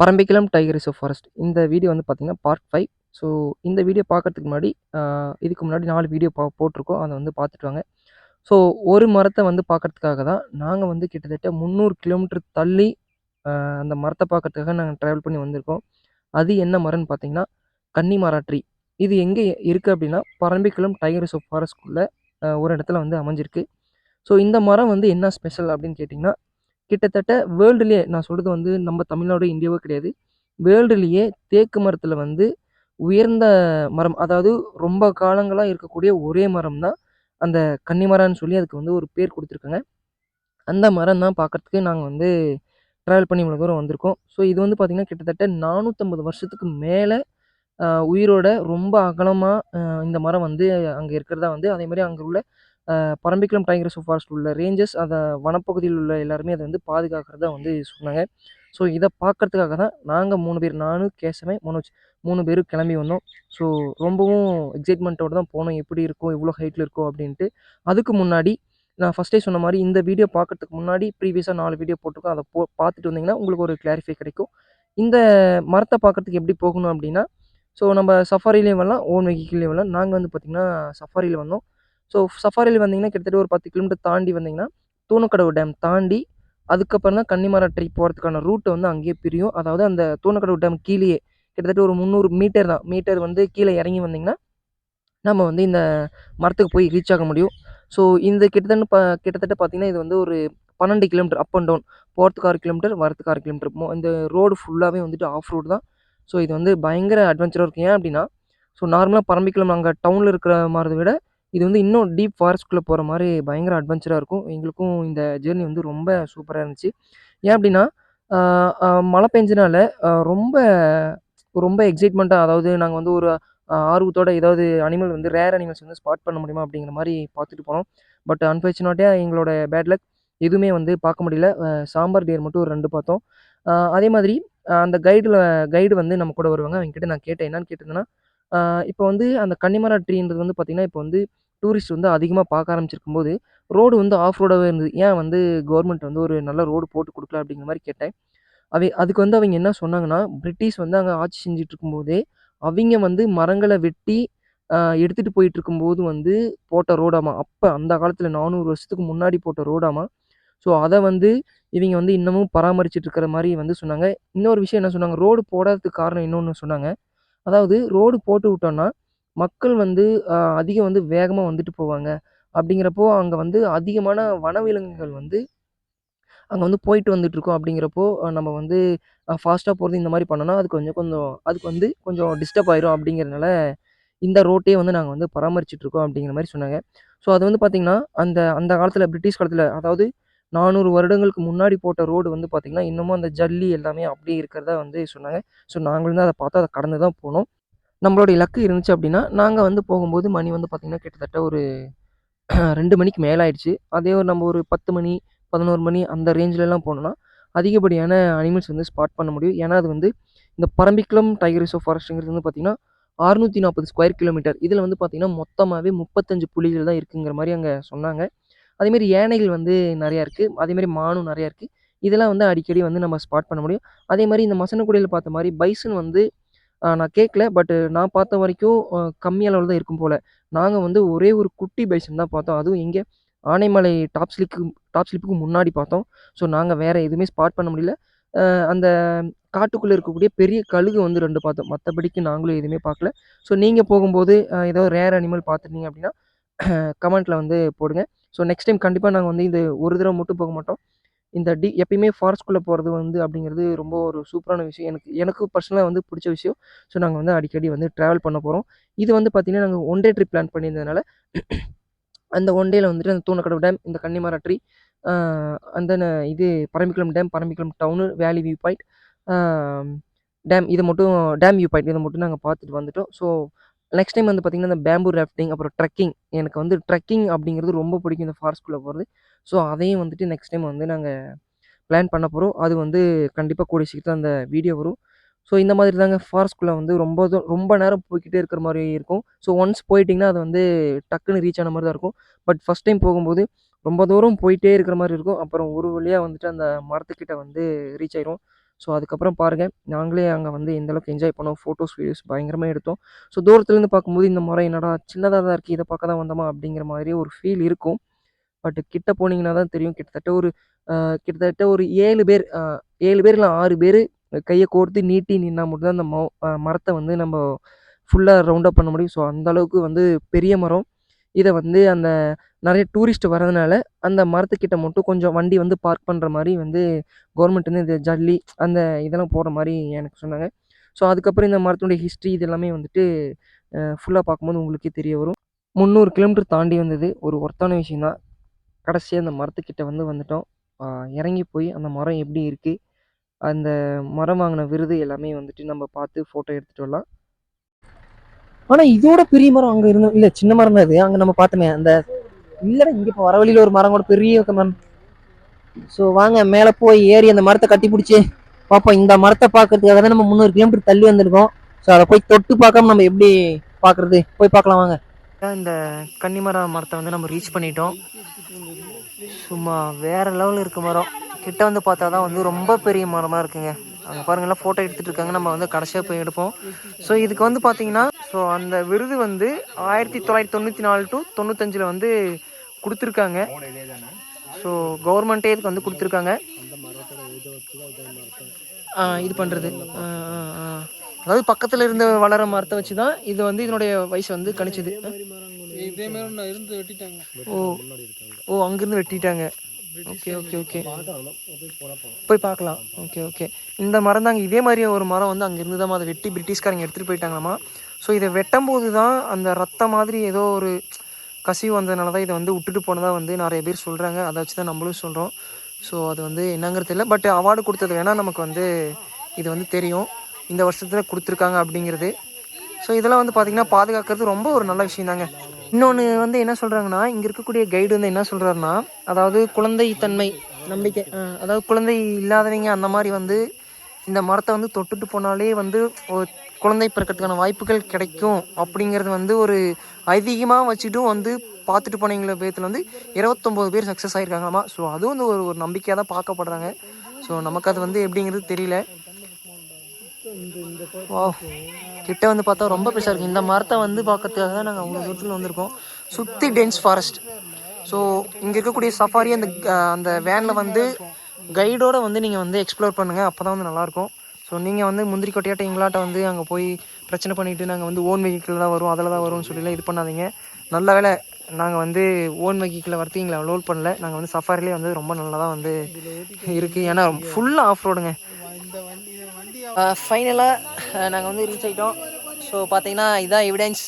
Parambikulam tiger reserve forest. இந்த video வந்து பார்த்தீங்கன்னா பார்ட் ஃபைவ் ஸோ இந்த வீடியோ பார்க்கறதுக்கு முன்னாடி இதுக்கு முன்னாடி நாலு வீடியோ பா போட்டிருக்கோம். அதை வந்து பார்த்துட்டு வாங்க. ஸோ ஒரு மரத்தை வந்து பார்க்கறதுக்காக தான் நாங்கள் வந்து கிட்டத்தட்ட முந்நூறு கிலோமீட்டர் தள்ளி அந்த மரத்தை பார்க்கறதுக்காக நாங்கள் ட்ராவல் பண்ணி வந்திருக்கோம். அது என்ன மரம்னு பார்த்தீங்கன்னா கன்னிமரா ட்ரீ இது எங்கே இருக்குது அப்படின்னா பரம்பிக்குளம் டைகர் ரிசர்வ் ஃபாரஸ்ட்குள்ளே ஒரு இடத்துல வந்து அமைஞ்சிருக்கு. ஸோ இந்த மரம் வந்து என்ன ஸ்பெஷல் அப்படின்னு கேட்டிங்கன்னா கிட்டத்தட்ட வேர்ல்டுலேயே நான் சொல்கிறது வந்து நம்ம தமிழ்நாடு இந்தியாவோ கிடையாது. வேர்ல்டுலேயே தேக்கு மரத்தில் வந்து உயர்ந்த மரம் அதாவது ரொம்ப காலங்களாக இருக்கக்கூடிய ஒரே மரம் தான் அந்த கன்னிமரம்னு சொல்லி அதுக்கு வந்து ஒரு பேர் கொடுத்துருக்காங்க. அந்த மரம் தான் பார்க்குறதுக்கு நாங்கள் வந்து ட்ராவல் பண்ணி இவ்வளோ தூரம் வந்திருக்கோம். ஸோ இது வந்து பார்த்திங்கன்னா கிட்டத்தட்ட நானூற்றம்பது வருஷத்துக்கு மேலே உயிரோட ரொம்ப அகலமாக இந்த மரம் வந்து அங்கே இருக்கிறதா வந்து அதே மாதிரி அங்கே உள்ள பரம்பிக்குளம் டைகர் ரிசர்வ் ஃபாரஸ்ட் உள்ள ரேஞ்சர்ஸ் அதை வனப்பகுதியில் உள்ள எல்லாருமே அதை வந்து பாதுகாக்கிறதா வந்து சொன்னாங்க. ஸோ இதை பார்க்கறதுக்காக தான் நாங்கள் மூணு பேர் நானும் கேசவன் மனோஜ் மூணு பேரும் கிளம்பி வந்தோம். ஸோ ரொம்பவும் எக்ஸைட்மெண்ட்டோடு தான் போனோம். எப்படி இருக்கும் எவ்வளோ ஹைட்டில் இருக்கும் அப்படின்ட்டு. அதுக்கு முன்னாடி நான் ஃபஸ்ட்டே சொன்ன மாதிரி இந்த வீடியோ பார்க்கறதுக்கு முன்னாடி ப்ரீவியஸாக நாலு வீடியோ போட்டிருக்கோம். அதை போ பார்த்துட்டு வந்தீங்கன்னா உங்களுக்கு ஒரு கிளாரிஃபை கிடைக்கும். இந்த மரத்தை பார்க்கறதுக்கு எப்படி போகணும் அப்படின்னா ஸோ நம்ம சஃபாரிலேயும் வரலாம் ஓன் வெஹிக்கிள்லேயும் வரலாம். நாங்கள் வந்து பார்த்திங்கன்னா சஃபாரியில் வந்தோம். ஸோ சஃபாரியில் வந்தீங்கன்னா கிட்டத்தட்ட ஒரு பத்து கிலோமீட்டர் தாண்டி வந்தீங்கன்னா தூணக்கடவு டேம் தாண்டி அதுக்கப்புறம் தான் கன்னிமரா ட்ரீ போகிறதுக்கான ரூட்டை வந்து அங்கேயே பிரியும். அதாவது அந்த தூணக்கடவு டேம் கீழேயே கிட்டத்தட்ட ஒரு முந்நூறு மீட்டர் தான். மீட்டர் வந்து கீழே இறங்கி வந்தீங்கன்னா நம்ம வந்து இந்த மரத்துக்கு போய் ரீச் ஆக முடியும். ஸோ இந்த கிட்டத்தட்ட ப கிட்டத்தட்ட பார்த்தீங்கன்னா இது வந்து ஒரு பன்னெண்டு கிலோமீட்டர் அப் அண்ட் டவுன் போகிறதுக்கு ஆறு கிலோமீட்டர் வரத்துக்கு ஆறு கிலோமீட்டர் மோ இந்த ரோடு ஃபுல்லாகவே வந்துட்டு ஆஃப் ரோடு தான். ஸோ இது வந்து பயங்கர அட்வென்ச்சராக இருக்கும். ஏன் அப்படின்னா ஸோ நார்மலாக பரம்பிக்குளம் அங்கே டவுனில் இருக்கிற மாதிரி விட இது வந்து இன்னும் டீப் ஃபாரஸ்ட்குள்ளே போகிற மாதிரி பயங்கர அட்வென்ச்சராக இருக்கும். எங்களுக்கும் இந்த ஜேர்னி வந்து ரொம்ப சூப்பராக இருந்துச்சு. ஏன் அப்படின்னா மழை பெஞ்சனால ரொம்ப ரொம்ப எக்ஸைட்மெண்ட்டாக அதாவது நாங்கள் வந்து ஒரு ஆர்வத்தோட ஏதாவது அனிமல் வந்து ரேர் அனிமல்ஸ் வந்து ஸ்பாட் பண்ண முடியுமா அப்படிங்கிற மாதிரி பார்த்துட்டு போனோம். பட் அன்ஃபார்ச்சுனேட்டாக எங்களோட பேட் லக் எதுவுமே வந்து பார்க்க முடியல. சாம்பார் டியர் மட்டும் ஒரு ரெண்டு பார்த்தோம். அதே மாதிரி அந்த கைடில் கைடு வந்து நம்ம கூட வருவாங்க. அவங்ககிட்ட நான் கேட்டேன். என்னன்னு கேட்டிருந்தேன்னா இப்போ வந்து அந்த கன்னிமரா ட்ரீன்றது வந்து பார்த்திங்கன்னா இப்போ வந்து டூரிஸ்ட் வந்து அதிகமாக பார்க்க ஆரம்பிச்சிருக்கும் போது ரோடு வந்து ஆஃப் ரோடாகவே இருந்தது. ஏன் வந்து கவர்மெண்ட் வந்து ஒரு நல்ல ரோடு போட்டு கொடுக்கல அப்படிங்கிற மாதிரி கேட்டேன். அவை அதுக்கு வந்து அவங்க என்ன சொன்னாங்கன்னா பிரிட்டிஷ் வந்து அங்கே ஆட்சி செஞ்சுட்டு இருக்கும்போதே அவங்க வந்து மரங்களை வெட்டி எடுத்துகிட்டு போயிட்டு இருக்கும்போது வந்து போட்ட ரோடாமா? அப்போ அந்த காலத்தில் நானூறு வருஷத்துக்கு முன்னாடி போட்ட ரோடாமா? ஸோ அதை வந்து இவங்க வந்து இன்னமும் பராமரிச்சுட்டு இருக்கிற மாதிரி வந்து சொன்னாங்க. இன்னொரு விஷயம் என்ன சொன்னாங்க? ரோடு போடாததுக்கு காரணம் இன்னொன்று சொன்னாங்க. அதாவது ரோடு போட்டு விட்டோன்னா மக்கள் வந்து அதிகம் வந்து வேகமாக வந்துட்டு போவாங்க. அப்படிங்கிறப்போ அங்கே வந்து அதிகமான வனவிலங்குகள் வந்து அங்கே வந்து போயிட்டு வந்துட்டுருக்கோம். அப்படிங்கிறப்போ நம்ம வந்து ஃபாஸ்ட்டாக போகிறது இந்த மாதிரி பண்ணோம்னா அது கொஞ்சம் கொஞ்சம் அதுக்கு வந்து கொஞ்சம் டிஸ்டர்ப் ஆயிரும். அப்படிங்கிறனால இந்த ரோட்டே வந்து நாங்கள் வந்து பராமரிச்சிட்டுருக்கோம் அப்படிங்கிற மாதிரி சொன்னாங்க. ஸோ அது வந்து பார்த்திங்கன்னா அந்த அந்த காலத்தில் பிரிட்டிஷ் காலத்தில் அதாவது நானூறு வருடங்களுக்கு முன்னாடி போட்ட ரோடு வந்து பார்த்திங்கன்னா இன்னமும் அந்த ஜல்லி எல்லாமே அப்படியே இருக்கிறதா வந்து சொன்னாங்க. ஸோ நாங்களும் தான் அதை பார்த்து அதை கடந்து தான் போனோம். நம்மளோட லக்கு இருந்துச்சு அப்படின்னா நாங்கள் வந்து போகும்போது மணி வந்து பார்த்திங்கன்னா கிட்டத்தட்ட ஒரு ரெண்டு மணிக்கு மேலே ஆயிடுச்சு அதே ஒரு நம்ம ஒரு பத்து மணி பதினோரு மணி அந்த ரேஞ்சிலலாம் போனோம்னா அதிகப்படியான அனிமல்ஸ் வந்து ஸ்பாட் பண்ண முடியும். ஏன்னா அது வந்து இந்த பரம்பிக்குளம் டைகர் ரிசர்வ் ஃபாரஸ்ட்டுங்கிறது வந்து பார்த்திங்கன்னா அறுநூற்றி நாற்பது ஸ்கொயர் கிலோமீட்டர் இதில் வந்து பார்த்திங்கன்னா மொத்தமாகவே முப்பத்தஞ்சு புலிகள் தான் இருக்குங்கிற மாதிரி அங்கே சொன்னாங்க. அதேமாரி யானைகள் வந்து நிறையா இருக்குது அதேமாரி மானும் நிறையா இருக்குது இதெல்லாம் வந்து அடிக்கடி வந்து நம்ம ஸ்பாட் பண்ண முடியும். அதே மாதிரி இந்த மசனக்குடியில் பார்த்த மாதிரி பைசன் வந்து நான் கேட்கல பட் நான் பார்த்த வரைக்கும் கம்மி அளவில் தான் இருக்கும் போல். நாங்கள் வந்து ஒரே ஒரு குட்டி பைசன் தான் பார்த்தோம். அதுவும் எங்கே ஆனைமலை டாப் ஸ்லிக்கு டாப் ஸ்லிப்புக்கு முன்னாடி பார்த்தோம். ஸோ நாங்கள் வேறு எதுவுமே ஸ்பாட் பண்ண முடியல. அந்த காட்டுக்குள்ளே இருக்கக்கூடிய பெரிய கழுகு வந்து ரெண்டு பார்த்தோம். மற்றபடிக்கு நாங்களும் எதுவுமே பார்க்கல. ஸோ நீங்கள் போகும்போது ஏதோ ரேர் அனிமல் பார்த்துருந்தீங்க அப்படின்னா கமெண்ட்டில் வந்து போடுங்க. ஸோ நெக்ஸ்ட் டைம் கண்டிப்பாக நாங்கள் வந்து இந்த ஒரு தடவை மட்டும் போக மாட்டோம். இந்த டி எப்பயுமே ஃபாரஸ்ட்குள்ளே போகிறது வந்து அப்படிங்கிறது ரொம்ப ஒரு சூப்பரான விஷயம். எனக்கு எனக்கு பர்சனலாக வந்து பிடிச்ச விஷயம். ஸோ நாங்கள் வந்து அடிக்கடி வந்து ட்ராவல் பண்ண போகிறோம் இது வந்து பார்த்திங்கன்னா நாங்கள் ஒன் டே ட்ரிப் பிளான் பண்ணியிருந்ததுனால அந்த ஒன் டேயில் வந்துட்டு அந்த தூணக்கடவு டேம் இந்த கன்னிமரா ட்ரீ அந்த இது Parambikulam dam Parambikulam town valley view point dam இதை மட்டும் டேம் வியூ பாயிண்ட் இதை மட்டும் நாங்கள் பார்த்துட்டு வந்துட்டோம். ஸோ நெக்ஸ்ட் டைம் வந்து பார்த்திங்கன்னா இந்த பேம்பூ ராஃப்டிங் அப்புறம் ட்ரெக்கிங் எனக்கு வந்து ட்ரெக்கிங் அப்படிங்கிறது ரொம்ப பிடிக்கும். இந்த ஃபாரஸ்ட்குள்ளே போகிறது ஸோ அதையும் வந்துட்டு நெக்ஸ்ட் டைம் வந்து நாங்கள் பிளான் பண்ண போகிறோம் அது வந்து கண்டிப்பாக கூடிய சீக்கிரம் அந்த வீடியோ வரும். ஸோ இந்த மாதிரி தாங்க ஃபாரஸ்ட்குள்ளே வந்து ரொம்ப ரொம்ப நேரம் போய்கிட்டே இருக்கிற மாதிரி இருக்கும். ஸோ ஒன்ஸ் போயிட்டிங்கன்னா அது வந்து டக்குன்னு ரீச் ஆன மாதிரி தான் இருக்கும். பட் ஃபஸ்ட் டைம் போகும்போது ரொம்ப தூரம் போயிட்டே இருக்கிற மாதிரி இருக்கும். அப்புறம் ஒரு வழியாக வந்துட்டு அந்த மரத்துக்கிட்ட வந்து ரீச் ஆயிரும். ஸோ அதுக்கப்புறம் பாருங்கள் நாங்களே அங்கே வந்து எந்த அளவுக்கு என்ஜாய் பண்ணோம் ஃபோட்டோஸ் வீடியோஸ் பயங்கரமாக எடுத்தோம். ஸோ தூரத்துலேருந்து பார்க்கும்போது இந்த மரம் என்னடா சின்னதாக தான் இருக்குது இதை பார்க்க தான் வந்தோமா அப்படிங்கிற மாதிரி ஒரு ஃபீல் இருக்கும். பட் கிட்ட போனீங்கன்னா தான் தெரியும் கிட்டத்தட்ட ஒரு கிட்டத்தட்ட ஒரு ஏழு பேர் ஏழு பேர் இல்லை ஆறு பேர் கையை கோர்த்து நீட்டி நின்னா மட்டும்தான் அந்த மரத்தை வந்து நம்ம ஃபுல்லாக ரவுண்டப் பண்ண முடியும். ஸோ அந்த அளவுக்கு வந்து பெரிய மரம். இதை வந்து அந்த நிறைய டூரிஸ்ட் வரதுனால அந்த மரத்துக்கிட்ட மட்டும் கொஞ்சம் வண்டி வந்து பார்க் பண்ணுற மாதிரி வந்து கவர்மெண்ட் வந்து இந்த ஜல்லி அந்த இதெல்லாம் போடுற மாதிரி எனக்கு சொன்னாங்க. ஸோ அதுக்கப்புறம் இந்த மரத்தினுடைய ஹிஸ்ட்ரி இது எல்லாமே வந்துட்டு ஃபுல்லாக பார்க்கும்போது உங்களுக்கே தெரிய வரும். முந்நூறு கிலோமீட்டர் தாண்டி வந்தது ஒரு ஒர்த்தான விஷயந்தான் கடைசியாக அந்த மரத்துக்கிட்ட வந்து வந்துட்டோம். இறங்கி போய் அந்த மரம் எப்படி இருக்குது அந்த மரம் வாங்கின விருது எல்லாமே வந்துட்டு நம்ம பார்த்து ஃபோட்டோ எடுத்துகிட்டு வரலாம். ஆனால் இதோட பெரிய மரம் அங்கே இருந்தோம் இல்லை சின்ன மரம் தான் இது. அங்கே நம்ம பார்த்தோமே அந்த இல்லை இங்கே இப்போ வர வழியில் ஒரு மரம் கூட பெரிய மரம். ஸோ வாங்க மேலே போய் ஏறி அந்த மரத்தை கட்டி பிடிச்சி பார்ப்போம். இந்த மரத்தை பார்க்கறதுக்காக தான் நம்ம முந்நூறு கிலோமீட்டர் தள்ளி வந்திருக்கோம். ஸோ அதை போய் தொட்டு பார்க்காம நம்ம எப்படி பார்க்குறது? போய் பார்க்கலாம் வாங்க. இந்த கன்னிமர மரத்தை வந்து நம்ம ரீச் பண்ணிட்டோம். சும்மா வேற லெவலில் இருக்க மரம். கிட்ட வந்து பார்த்தா தான் வந்து ரொம்ப பெரிய மரமாக இருக்குங்க. அங்கே பாருங்கள்லாம் ஃபோட்டோ எடுத்துகிட்டு இருக்காங்க. நம்ம வந்து கடைசியாக போய் எடுப்போம். ஸோ இதுக்கு வந்து பார்த்தீங்கன்னா ஸோ அந்த விருது வந்து ஆயிரத்தி தொள்ளாயிரத்தி தொண்ணூற்றி நாலு டு தொண்ணூத்தஞ்சில் வந்து கொடுத்துருக்காங்க. ஸோ கவர்மெண்ட்டே இதுக்கு வந்து கொடுத்துருக்காங்க. ஆ, இது பண்ணுறது அதாவது பக்கத்தில் இருந்த வளர மரத்தை வச்சு தான் இது வந்து இதனுடைய வயசு வந்து கணிச்சுது. ஓ ஓ அங்கேருந்து வெட்டிட்டாங்க. Okay okay okay. போய் பார்க்கலாம். Okay okay. இந்த மரம் தாங்க இதே மாதிரி ஒரு மரம் வந்து அங்கேருந்து தான் அதை வெட்டி பிரிட்டிஷ்காரங்க எடுத்துகிட்டு போயிட்டாங்களாமா? ஸோ இதை வெட்டும்போது தான் அந்த ரத்தம் மாதிரி ஏதோ ஒரு கசிவு வந்ததுனால தான் இதை வந்து விட்டுட்டு போனதாக வந்து நிறைய பேர் சொல்கிறாங்க அதை வச்சு தான் நம்மளும் சொல்கிறோம் ஸோ அது வந்து என்னங்கிறது இல்லை பட் அவார்டு கொடுத்தது வேணால் நமக்கு வந்து இது வந்து தெரியும். இந்த வருஷத்தில் கொடுத்துருக்காங்க அப்படிங்கிறது. ஸோ இதெல்லாம் வந்து பார்த்திங்கன்னா பாதுகாக்கிறது ரொம்ப ஒரு நல்ல விஷயம் தாங்க இன்னொன்று வந்து என்ன சொல்கிறாங்கன்னா இங்கே இருக்கக்கூடிய கைடு வந்து என்ன சொல்கிறாருன்னா அதாவது குழந்தை தன்மை நம்பிக்கை அதாவது குழந்தை இல்லாதவங்க அந்த மாதிரி வந்து இந்த மரத்தை வந்து தொட்டுட்டு போனாலே வந்து ஒரு குழந்தை பிறக்கிறதுக்கான வாய்ப்புகள் கிடைக்கும் அப்படிங்கிறது வந்து ஒரு ஐதீகமாக வச்சுட்டும் வந்து பார்த்துட்டு போனவங்கள பேத்தில் வந்து இருபத்தொம்போது பேர் சக்ஸஸ் ஆகிருக்காங்களாமா ஸோ அதுவும் வந்து ஒரு ஒரு நம்பிக்கையாக தான் பார்க்கப்படுறாங்க. ஸோ நமக்கு அது வந்து எப்படிங்கிறது தெரியல. வா கிட்ட வந்து பார்த்தா ரொம்ப பெருசாக இருக்குது இந்த மரத்தை வந்து பார்க்கறதுக்காக தான் நாங்கள் அவ்வளோ தூரத்தில் வந்திருக்கோம். சுற்றி டென்ஸ் ஃபாரஸ்ட் ஸோ இங்கே இருக்கக்கூடிய சஃபாரி அந்த அந்த வேனில் வந்து கைடோடு வந்து நீங்கள் வந்து எக்ஸ்ப்ளோர் பண்ணுங்கள் அப்போ தான் வந்து நல்லாயிருக்கும் ஸோ நீங்கள் வந்து முந்திரி கொட்டையாட்ட எங்களாட்ட வந்து அங்கே போய் பிரச்சனை பண்ணிவிட்டு நாங்கள் வந்து ஓன் வெஹிக்கிள் தான் வரும் அதில் தான் வரும்னு சொல்லிலாம் இது பண்ணாதீங்க. நல்ல வேலை நாங்கள் வந்து ஓன் வெஹிக்கிளில் வரத்து எங்களை லோட் பண்ணல. நாங்கள் வந்து சஃபாரிலே வந்து ரொம்ப நல்லதாக வந்து இருக்குது ஏன்னா ஃபுல்லாக ஆஃப் ரோடுங்க ஃபைனலாக நாங்கள் வந்து ரீச் ஆகிட்டோம் ஸோ பார்த்தீங்கன்னா இதான் எவிடன்ஸ்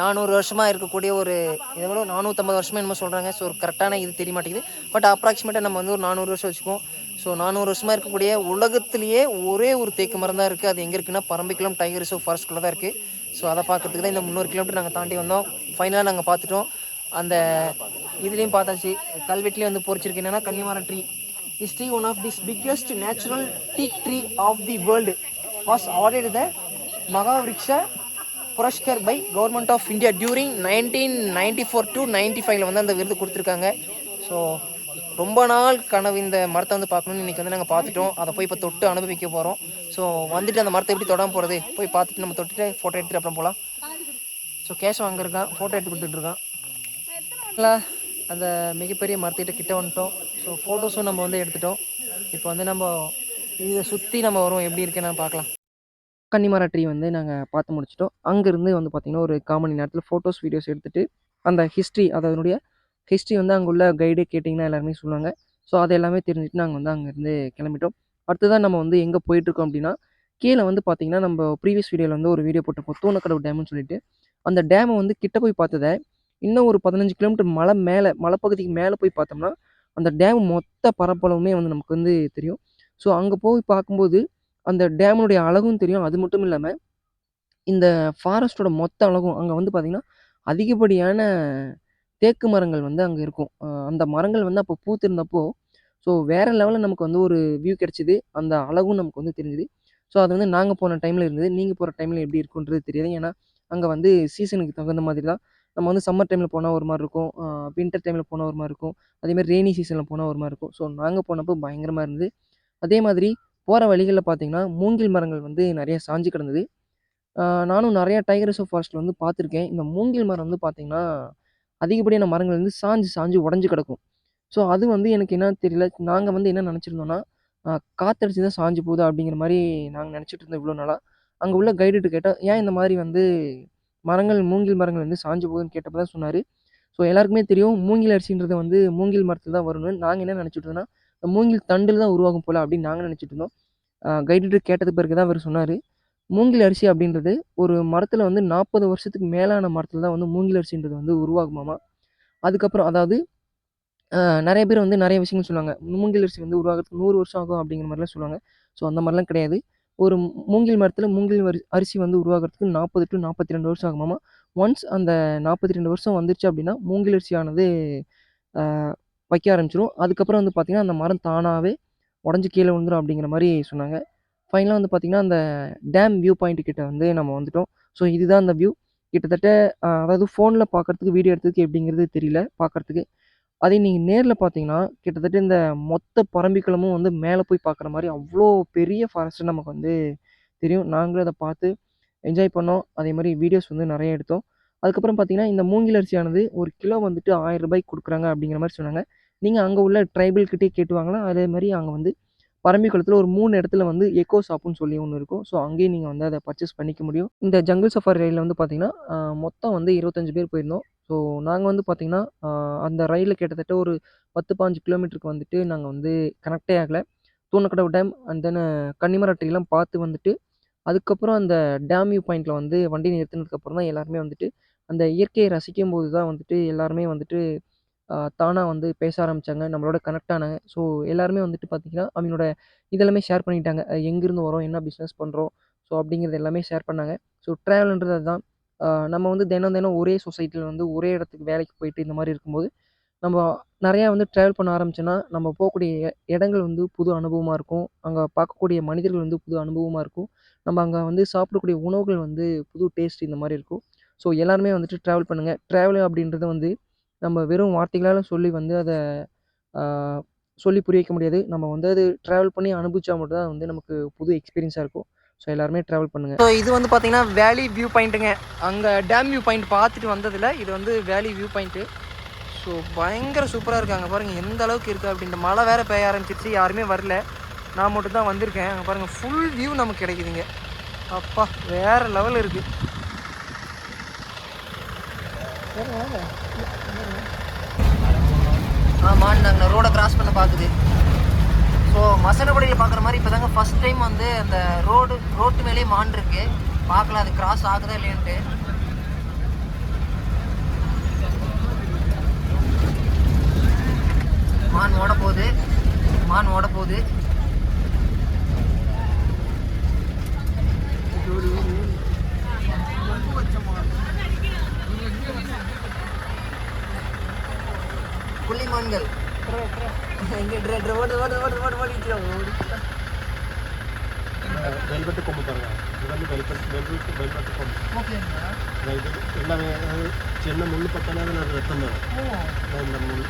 நானூறு வருஷமாக இருக்கக்கூடிய ஒரு இதை விட நானூற்றம்பது வருஷமாக என்னமோ சொல்கிறாங்க ஸோ ஒரு கரெக்டான இது தெரிய மாட்டேங்குது. பட் அப்ராக்சிமேட்டாக நம்ம வந்து ஒரு நானூறு வருஷம் வச்சுக்கோம் ஸோ நானூறு வருஷமாக இருக்கக்கூடிய உலகத்திலேயே ஒரே ஒரு தேக்கு மரம் தான் இருக்குது அது எங்கே இருக்குன்னா பரம்பிக்குளம் டைகர் ரிசர்வ் ஃபாரஸ்ட்குள்ளே தான் இருக்குது ஸோ அதை பார்க்கறதுக்கு தான் இந்த முந்நூறு கிலோமீட்டர் நாங்கள் தாண்டி வந்தோம். ஃபைனலாக நாங்கள் பார்த்துட்டோம். அந்த இதுலேயும் பார்த்தாச்சு. கல்வெட்டுலேயும் வந்து பொறிச்சிருக்கு. என்னென்னா Kannimaram tree is one of this biggest natural teak tree of the world world award the the Mahavriksha Puraskar by government of India during nineteen ninety four to ninety ஃபைவ்ல வந்து அந்த விருது கொடுத்துருக்காங்க. ஸோ ரொம்ப நாள் கனவு இந்த மரத்தை வந்து பார்க்கணும்னு இன்றைக்கி வந்து நாங்கள் பார்த்துட்டோம். அதை போய் இப்போ தொட்டு அனுபவிக்க போகிறோம் ஸோ வந்துட்டு அந்த மரத்தை எப்படி தொடாம போகிறது போய் பார்த்துட்டு நம்ம தொட்டுட்டு ஃபோட்டோ எடுத்துட்டு அப்புறம் போகலாம் ஸோ கேஷ் வாங்கியிருக்கான் ஃபோட்டோ எடுத்து கொடுத்துட்ருக்கான் இல்லை அந்த மிகப்பெரிய மரத்திட்ட கிட்ட வந்துட்டோம். ஸோ ஃபோட்டோஸும் நம்ம வந்து எடுத்துட்டோம். இப்போ வந்து நம்ம இதை சுற்றி நம்ம வரும். எப்படி இருக்குன்னு பார்க்கலாம். கன்னிமர ட்ரீ வந்து நாங்கள் பார்த்து முடிச்சிட்டோம். அங்கேருந்து வந்து பார்த்திங்கன்னா ஒரு காமணி நேரத்தில் ஃபோட்டோஸ் வீடியோஸ் எடுத்துகிட்டு அந்த ஹிஸ்ட்ரி அதனுடைய ஹிஸ்ட்ரி வந்து அங்கே உள்ள கைடு கேட்டிங்கன்னா எல்லாருமே சொல்லுவாங்க. ஸோ அது எல்லாமே தெரிஞ்சுட்டு நாங்கள் வந்து அங்கேருந்து கிளம்பிட்டோம். அடுத்ததான் நம்ம வந்து எங்கே போயிட்டுருக்கோம் அப்படின்னா கீழே வந்து பார்த்திங்கன்னா நம்ம ப்ரீவியஸ் வீடியோவில் வந்து ஒரு வீடியோ போட்டிருப்போம் தூணக்கடவு டேம்னு சொல்லிட்டு. அந்த டேமை வந்து கிட்ட போய் பார்த்ததை இன்னும் ஒரு பதினஞ்சு கிலோமீட்டர் மலை மேலே மலைப்பகுதிக்கு மேலே போய் பார்த்தோம்னா அந்த டேம் மொத்த பரப்பளவுமே வந்து நமக்கு வந்து தெரியும். ஸோ அங்கே போய் பார்க்கும்போது அந்த டேமுடைய அழகும் தெரியும். அது மட்டும் இல்லாமல் இந்த ஃபாரஸ்ட்டோட மொத்த அழகும் அங்கே வந்து பார்த்திங்கன்னா அதிகப்படியான தேக்கு மரங்கள் வந்து அங்கே இருக்கும். அந்த மரங்கள் வந்து அப்போ பூத்திருந்தப்போ ஸோ வேறு லெவலில் நமக்கு வந்து ஒரு வியூ கிடச்சிது. அந்த அழகும் நமக்கு வந்து தெரிஞ்சுது. ஸோ அது வந்து நாங்கள் போன டைமில் இருந்தது. நீங்கள் போகிற டைமில் எப்படி இருக்குன்றது தெரியாது. ஏன்னா அங்கே வந்து சீசனுக்கு தகுந்த மாதிரி தான். நம்ம வந்து சம்மர் டைமில் போனால் ஒரு மாதிரி இருக்கும். வின்டர் டைமில் போனால் ஒரு மாதிரி இருக்கும். அதேமாதிரி ரெய்னி சீசனில் போனால் ஒரு மாதிரி இருக்கும். ஸோ நாங்கள் போனப்போ பயங்கரமாக இருந்தது. அதே மாதிரி போகிற வழிகளில் பார்த்தீங்கன்னா மூங்கில் மரங்கள் வந்து நிறையா சாஞ்சு கிடந்தது. நானும் நிறையா டைகர்ஸ் ஆஃப் ஃபாரஸ்ட்டில் வந்து பார்த்துருக்கேன் இந்த மூங்கில் மரம் வந்து பார்த்திங்கன்னா அதிகப்படியான மரங்கள் வந்து சாஞ்சு சாஞ்சு உடஞ்சி கிடக்கும். ஸோ அது வந்து எனக்கு என்ன தெரியல. நாங்கள் வந்து என்ன நினச்சிருந்தோன்னா காற்றடிச்சு தான் சாஞ்சு போகுது அப்படிங்கிற மாதிரி நாங்கள் நினச்சிட்டு இருந்தோம் இவ்வளோ நாளாக அங்கே உள்ள கைடுட்டு கேட்டால் ஏன் இந்த மாதிரி வந்து மரங்கள் மூங்கில் மரங்கள் வந்து சாஞ்சு போகுதுன்னு கேட்டப்போ தான் சொன்னார். ஸோ எல்லாருக்குமே தெரியும் மூங்கில் அரிசின்றது வந்து மூங்கில் மரத்தில் தான் வரும்னு. நாங்கள் என்ன நினச்சிட்டு இருந்தோம்னா மூங்கில் தண்டில் தான் உருவாகும் போல் அப்படின்னு நாங்கள் நினச்சிட்டு இருந்தோம். கைடுட்டு கேட்டது பிறகு தான் அவர் சொன்னார். மூங்கில் அரிசி அப்படின்றது ஒரு மரத்தில் வந்து நாற்பது வருஷத்துக்கு மேலான மரத்தில் தான் வந்து மூங்கில் அரிசின்றது வந்து உருவாகுமாமா அதுக்கப்புறம் அதாவது நிறைய பேர் வந்து நிறைய விஷயங்கள் சொல்லுவாங்க. மூங்கில் அரிசி வந்து உருவாகிறதுக்கு நூறு வருஷம் ஆகும் அப்படிங்கிற மாதிரிலாம் சொல்லுவாங்க. ஸோ அந்த மாதிரிலாம் கிடையாது. ஒரு மூங்கில் மரத்தில் மூங்கில் அரிசி வந்து உருவாகிறதுக்கு நாற்பது டு நாற்பத்தி ரெண்டு வருஷம் ஆகுமாமா ஒன்ஸ் அந்த நாற்பத்தி ரெண்டு வருஷம் வந்துருச்சு அப்படின்னா மூங்கில் அரிசியானது வைக்க ஆரம்பிச்சிரும். அதுக்கப்புறம் வந்து பார்த்திங்கன்னா அந்த மரம் தானாகவே உடஞ்சி கீழே விழுந்துரும் அப்படிங்கிற மாதிரி சொன்னாங்க. ஃபைனலாக வந்து பார்த்திங்கன்னா அந்த டேம் வியூ பாயிண்ட் கிட்ட வந்து நம்ம வந்துட்டோம். ஸோ இதுதான் அந்த வியூ கிட்டத்தட்ட அதாவது ஃபோனில் பார்க்குறதுக்கு வீடியோ எடுத்ததுக்கு எப்படிங்கிறது தெரியல பார்க்குறதுக்கு அதே நீங்கள் நேரில் பார்த்தீங்கன்னா கிட்டத்தட்ட இந்த மொத்த பரம்பிக்குளமும் வந்து மேலே போய் பார்க்குற மாதிரி அவ்வளோ பெரிய ஃபாரஸ்ட்டு நமக்கு வந்து தெரியும். நாங்களும் அதை பார்த்து என்ஜாய் பண்ணோம். அதே மாதிரி வீடியோஸ் வந்து நிறைய எடுத்தோம். அதுக்கப்புறம் பார்த்தீங்கன்னா இந்த மூங்கில் அரிசியானது ஒரு கிலோ வந்துட்டு ஆயிரம் ரூபாய்க்கு கொடுக்குறாங்க அப்படிங்கிற மாதிரி சொன்னாங்க. நீங்கள் அங்கே உள்ள ட்ரைபல் கிட்டே கேட்டு வாங்கலாம். அதே மாதிரி அங்கே வந்து பரம்பிக்குளத்தில் ஒரு மூணு இடத்துல வந்து எக்கோ ஷாப்னு சொல்லி ஒன்று இருக்கும். ஸோ அங்கேயும் நீங்கள் வந்து அதை பர்ச்சேஸ் பண்ணிக்க முடியும். இந்த ஜங்கிள் சஃபாரி ரயிலில் வந்து பார்த்தீங்கன்னா மொத்தம் வந்து இருபத்தஞ்சு பேர் போயிருந்தோம். ஸோ நாங்கள் வந்து பார்த்தீங்கன்னா அந்த ரயிலில் கிட்டத்தட்ட ஒரு பத்து பாஞ்சு கிலோமீட்டருக்கு வந்துட்டு நாங்கள் வந்து கனெக்டே ஆகலை. தூணக்கடவு டேம் அண்ட் தென் கன்னிமரட்டையெல்லாம் பார்த்து வந்துட்டு அதுக்கப்புறம் அந்த டேம் வியூ பாயிண்டில் வந்து வண்டி நிறுத்தினதுக்கப்புறம் தான் எல்லாருமே வந்துட்டு அந்த இயற்கையை ரசிக்கும் போது தான் வந்துட்டு எல்லாருமே வந்துட்டு தானாக வந்து பேச ஆரம்பித்தாங்க நம்மளோட கனெக்ட் ஆனாங்க. ஸோ எல்லாருமே வந்துட்டு பார்த்திங்கன்னா அவங்களோட இதெல்லாமே ஷேர் பண்ணிட்டாங்க எங்கேருந்து வரோம்? என்ன பிஸ்னஸ் பண்ணுறோம் ஸோ அப்படிங்கிறது எல்லாமே ஷேர் பண்ணாங்க. ஸோ ட்ராவல்ன்றது அதுதான். நம்ம வந்து தினம் தினம் ஒரே சொசைட்டியில் வந்து ஒரே இடத்துக்கு வேலைக்கு போயிட்டு இந்த மாதிரி இருக்கும்போது நம்ம நிறையா வந்து ட்ராவல் பண்ண ஆரம்பிச்சோன்னா நம்ம போகக்கூடிய இடங்கள் வந்து புது அனுபவமாக இருக்கும். அங்கே பார்க்கக்கூடிய மனிதர்கள் வந்து புது அனுபவமாக இருக்கும். நம்ம அங்கே வந்து சாப்பிடக்கூடிய உணவுகள் வந்து புது டேஸ்ட் இந்த மாதிரி இருக்கும். ஸோ எல்லாருமே வந்துட்டு ட்ராவல் பண்ணுங்கள் ட்ராவல் அப்படின்றது வந்து நம்ம வெறும் வார்த்தைகளால் சொல்லி வந்து அதை சொல்லி புரிய வைக்க முடியாது. நம்ம வந்து அது ட்ராவல் பண்ணி அனுபவிச்சா மட்டும் தான் வந்து நமக்கு புது எக்ஸ்பீரியன்ஸாக இருக்கும். ஸோ எல்லாருமே ட்ராவல் பண்ணுங்கள் ஸோ இது வந்து பார்த்தீங்கன்னா வேலி வியூ பாயிண்ட்டுங்க அங்கே டேம் வியூ பாயிண்ட் பார்த்துட்டு வந்ததில் இது வந்து வேலி வியூ பாயிண்ட்டு ஸோ பயங்கர சூப்பராக இருக்காங்க. பாருங்கள் எந்த அளவுக்கு இருக்குது அப்படின்ற மழை வேறு பெய்ய ஆரம்பிச்சிருச்சு. யாருமே வரல. நான் மட்டும் தான் வந்திருக்கேன். அங்கே பாருங்கள் ஃபுல் வியூ நமக்கு கிடைக்குதுங்க. அப்பா வேறு லெவல் இருக்குது ஆமாம் நாங்கள் ரோடை கிராஸ் பண்ண பார்க்குது ஸோ மசனப்படியில் பார்க்குற மாதிரி இப்போ தாங்க ஃபஸ்ட் டைம் வந்து அந்த ரோடு ரோட்டு மேலேயே மான் இருக்கு. பார்க்கலாம் அது கிராஸ் ஆகுதா இல்லையான்ட்டு. மான் ஓட போகுது. மான் ஓட போகுது. புள்ளி மான்கள் இங்கே ட்ரெ ட்ரெ ஓடு ஓடு ஓடு ஓடு ஓடிட்டு ஓடி. வெல்வெட்டு கொம்பு பாருங்க. இது வந்து வெல்வெட் வெல்வெட் வெல்வெட்டு கொம்பு ஓகேங்களா இது எல்லாமே சின்ன முள் பட்டாலே அதில் அது ரத்தம் வரும். இந்த முள்.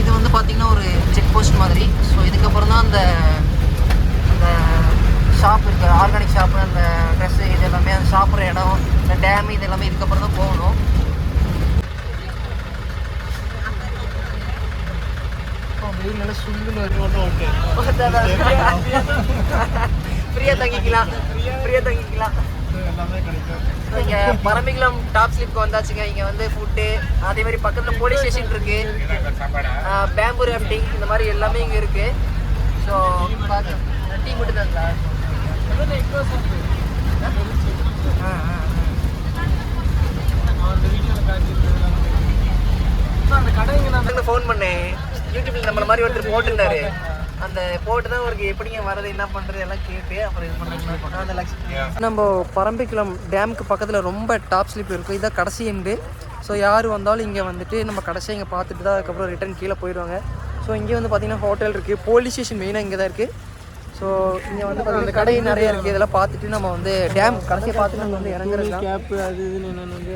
இது வந்து பார்த்தீங்கன்னா ஒரு செக் போஸ்ட் மாதிரி. ஸோ இதுக்கப்புறம் தான் அந்த அந்த ஷாப் இருக்கு ஆர்கானிக் ஷாப்பு அந்த ட்ரெஸ்ஸு இது எல்லாமே அந்த சாப்பிட்ற இடம் இந்த டேம் இது எல்லாமே இதுக்கப்புறம் தான் போகணும். வெயில் சுல்லுன்னு ஃப்ரீயாக தங்கிக்கலாம். ஃப்ரீயாக தங்கிக்கலாம். இங்க பரம்பிக்குளம் டாப் ஸ்லிப்க்கு வந்தாச்சுங்க. இங்க வந்து ஃபுட்டு அதே மாதிரி பக்கத்துல போலீஸ் ஸ்டேஷன் இருக்கு. பேம்பு ராஃப்டிங் இந்த மாதிரி எல்லாமே இங்க இருக்கு. ஸோ டீ மட்டும் நான் ஃபோன் பண்ணேன் யூடியூப்ல நம்மள மாதிரி ஒருத்தர் போட்டிருந்தாரு அந்த போட்டு தான் அவருக்கு எப்படிங்க வர்றது என்ன பண்றது எல்லாம் கேட்டு அப்புறம் இது பண்ணுறது அந்த நம்ம பரம்பிக்குளம் டேமுக்கு பக்கத்தில் ரொம்ப டாப் ஸ்லிப் இருக்கும் இதான் கடைசி எண்டு ஸோ யார் வந்தாலும் இங்கே வந்துட்டு நம்ம கடைசியாக இங்கே பார்த்துட்டு தான் அதுக்கப்புறம் ரிட்டர்ன் கீழே போயிடுவாங்க. ஸோ இங்கே வந்து பார்த்தீங்கன்னா ஹோட்டல் இருக்குது போலீஸ் ஸ்டேஷன் மெயினாக இங்கே தான் இருக்குது ஸோ இங்கே வந்து பார்த்தீங்கன்னா கடை நிறைய இருக்குது இதெல்லாம் பார்த்துட்டு நம்ம வந்து டேம் கடைசியாக பார்த்துட்டு நம்ம வந்து இறங்குறது கேப்பு அது இதுன்னு என்னென்னு வந்து